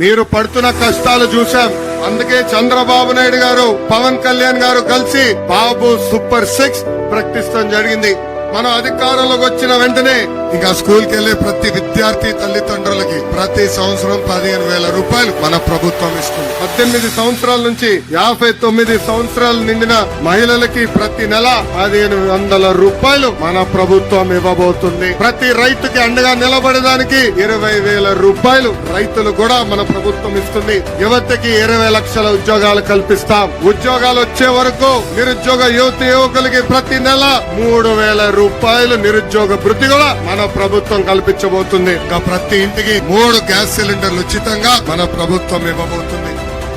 మీరు పడుతున్న కష్టాలు చూశాం. అందుకే చంద్రబాబు నాయుడు గారు పవన్ కళ్యాణ్ గారు కలిసి బాబు సూపర్ సిక్స్ ప్రకటించడం జరిగింది. మనం అధికారంలోకి వచ్చిన వెంటనే ఇంకా స్కూల్కి వెళ్ళే ప్రతి విద్యార్థి తల్లిదండ్రులకి ప్రతి సంవత్సరం పదిహేను వేల రూపాయలు మన ప్రభుత్వం ఇస్తుంది. పద్దెనిమిది సంవత్సరాల నుంచి యాభై తొమ్మిది సంవత్సరాలు నిండిన మహిళలకి ప్రతి నెల పదిహేను వందల రూపాయలు మన ప్రభుత్వం ఇవ్వబోతుంది. ప్రతి రైతుకి అండగా నిలబడడానికి ఇరవై వేల రూపాయలు రైతులు కూడా మన ప్రభుత్వం ఇస్తుంది. యువతకి ఇరవై లక్షల ఉద్యోగాలు కల్పిస్తాం. ఉద్యోగాలు వచ్చే వరకు నిరుద్యోగ యువత యువకులకి ప్రతి నెల మూడు వేల రూపాయలు నిరుద్యోగ వృత్తి కూడా మన ప్రభుత్వం కల్పించబోతుంది. ఇంకా ప్రతి ఇంటికి మూడు గ్యాస్ సిలిండర్లు ఉచితంగా మన ప్రభుత్వం ఇవ్వబోతుంది.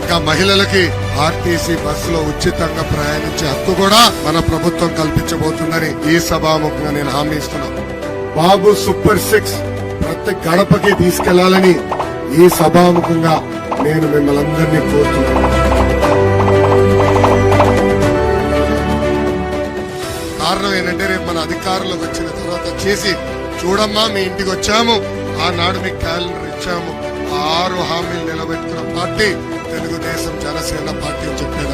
ఇంకా మహిళలకి ఆర్టీసీ బస్సులో ఉచితంగా ప్రయాణించే హక్కు కూడా మన ప్రభుత్వం కల్పించబోతుందని ఈ సభాముఖంగా నేను హామీ ఇస్తున్నాను బాబు సూపర్ సిక్స్ ప్రతి గడపకి తీసుకెళ్ళాలని ఈ సభాముఖంగా నేను మిమ్మల్ని అందరినీ కోరుతున్నాను. కారణం ఏంటంటే రేపు మన అధికారంలోకి వచ్చిన తర్వాత చేసి చూడమ్మా మీ ఇంటికి వచ్చాము. ఆనాడు మీకు క్యాలెండర్ ఇచ్చాము. ఆరు హామీలు నిలబెట్టుకున్న పార్టీ తెలుగుదేశం జనసేన పార్టీ చెప్పేది.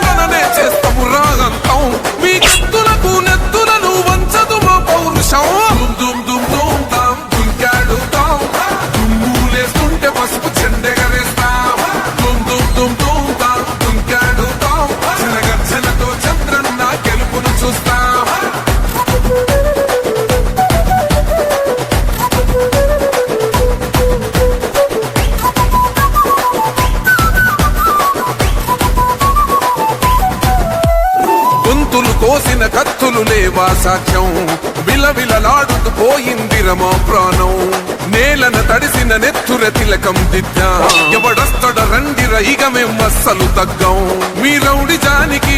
కోసిన కత్తులు లేవా సాక్ష్యం. విలవిలలాడుతూ పోయింది రమా ప్రాణం. నేలన తడిసిన నెత్తుర తిలకం దిద్దా. ఎవడస్తడ రండిర ఇక మేం అస్సలు తగ్గం. మీ రౌడి జానికి